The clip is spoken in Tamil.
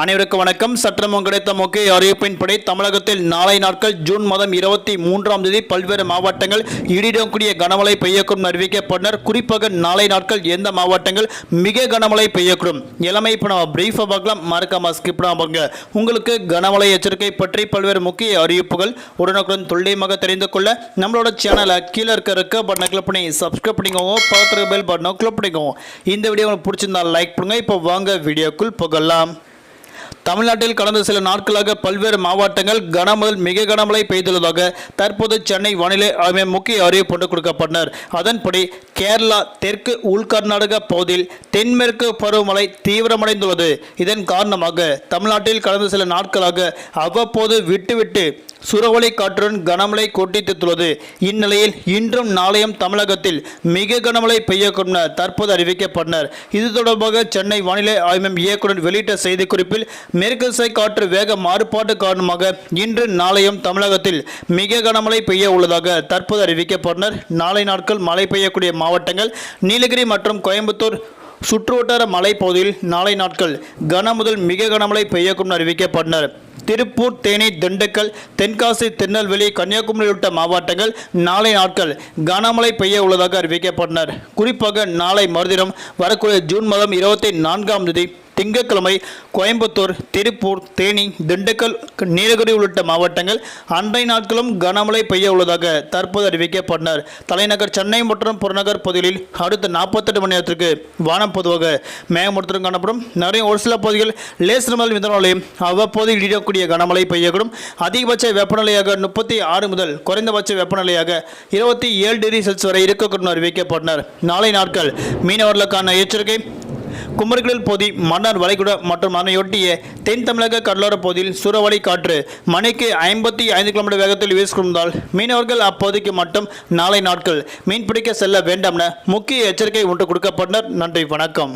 அனைவருக்கும் வணக்கம். சற்றமும் கிடைத்த முக்கிய அறிவிப்பின்படி தமிழகத்தில் நாளை நாட்கள் ஜூன் மாதம் இருபத்தி மூன்றாம் தேதி பல்வேறு மாவட்டங்கள் இடிடக்கூடிய கனமழை பெய்யக்கூடும் அறிவிக்கப்பட்டனர். குறிப்பாக நாளை நாட்கள் எந்த மாவட்டங்கள் மிக கனமழை பெய்யக்கூடும். இளமை இப்போ நம்ம பிரீஃபாக பார்க்கலாம். மறக்காம ஸ்கிப் பாருங்க உங்களுக்கு கனமழை எச்சரிக்கை பற்றி பல்வேறு முக்கிய அறிவிப்புகள் உடனுக்குடன் துல்லியமாக தெரிந்து கொள்ள நம்மளோட சேனலை கீழே இருக்க இருக்க பட்டனை கிளிக் பண்ணி சப்ஸ்கிரைப் பண்ணிக்கோங்க. பக்கத்தில் பெல் பட்டனை கிளிக் பண்ணிக்கோங்க. இந்த வீடியோ உங்களுக்கு பிடிச்சிருந்தா லைக் பண்ணுங்க. இப்போ வாங்க வீடியோக்குள் போகலாம். தமிழ்நாட்டில் கடந்த சில நாட்களாக பல்வேறு மாவட்டங்கள் கனமுதல் மிக கனமழை பெய்துள்ளதாக தற்போது சென்னை வானிலை ஆய்வு முக்கிய அறிவிப்பு ஒன்று கொடுக்கப்பட்டனர். அதன்படி கேரளா தெற்கு உள் கர்நாடக பகுதியில் தென்மேற்கு பருவமழை தீவிரமடைந்துள்ளது. இதன் காரணமாக தமிழ்நாட்டில் கடந்த சில நாட்களாக அவ்வப்போது விட்டுவிட்டு சுறவலை காற்றுடன் கனமழை கொட்டித்துள்ளது இந்நிலையில் இன்றும் நாளையும் தமிழகத்தில் மிக கனமழை பெய்யக்கூடும் என தற்போது அறிவிக்கப்பட்டனர். இது தொடர்பாக சென்னை வானிலை ஆய்வு இயக்குநர் இயக்குனர் வெளியிட்ட செய்திக்குறிப்பில் மேற்குசை காற்று வேக மாறுபாடு காரணமாக இன்று நாளையும் தமிழகத்தில் மிக கனமழை பெய்ய உள்ளதாக தற்போது அறிவிக்கப்பட்டனர். நாளை நாட்கள் மழை பெய்யக்கூடிய மாவட்டங்கள் நீலகிரி மற்றும் கோயம்புத்தூர் சுற்றுவட்டார மலைப்பகுதியில் நாளை நாட்கள் கன முதல் மிக கனமழை பெய்யக்கும் அறிவிக்கப்பட்டனர். திருப்பூர் தேனி திண்டுக்கல் தென்காசி திருநெல்வேலி கன்னியாகுமரி உள்ளிட்ட மாவட்டங்கள் நாளை நாட்கள் கனமழை பெய்ய உள்ளதாக அறிவிக்கப்பட்டனர். குறிப்பாக நாளை மறுதினம் வரக்கூடிய ஜூன் மாதம் இருபத்தி நான்காம் தேதி திங்கட்கிழமை கோயம்புத்தூர் திருப்பூர் தேனி திண்டுக்கல் நீலகிரி உள்ளிட்ட மாவட்டங்கள் அன்றைய நாட்களும் கனமழை பெய்ய உள்ளதாக தற்போது அறிவிக்கப்பட்டனர். தலைநகர் சென்னை மற்றும் புறநகர் பகுதிகளில் அடுத்த நாற்பத்தெட்டு மணி நேரத்திற்கு வானம் பொதுவாக மேகமூட்டத்துடன் காணப்படும். நிறைய ஒரு சில பகுதிகள் லேசர் முதல் மிதனாலையும் அவ்வப்போது இடியக்கூடிய கனமழை பெய்யக்கூடும். அதிகபட்ச வெப்பநிலையாக முப்பத்தி ஆறு முதல் குறைந்தபட்ச வெப்பநிலையாக இருபத்தி ஏழு டிகிரி செல்சியஸ் வரை இருக்கக்கூடும் அறிவிக்கப்பட்டனர். நாளை நாட்கள் மீனவர்களுக்கான எச்சரிக்கை குமரிகளில் பகுதி மன்னார் வளைகுடா மற்றும் அதனையொட்டிய தென் தமிழக கடலோரப் பகுதியில் சூறாவளி காற்று மணிக்கு ஐம்பத்தி ஐந்து கிலோமீட்டர் வேகத்தில் வீசிக்கொண்டால் மீனவர்கள் அப்பகுதிக்கு மட்டும் நாளை நாட்கள் மீன்பிடிக்க செல்ல வேண்டாம் என முக்கிய எச்சரிக்கை ஒன்று கொடுக்கப்பட்டனர். நன்றி வணக்கம்.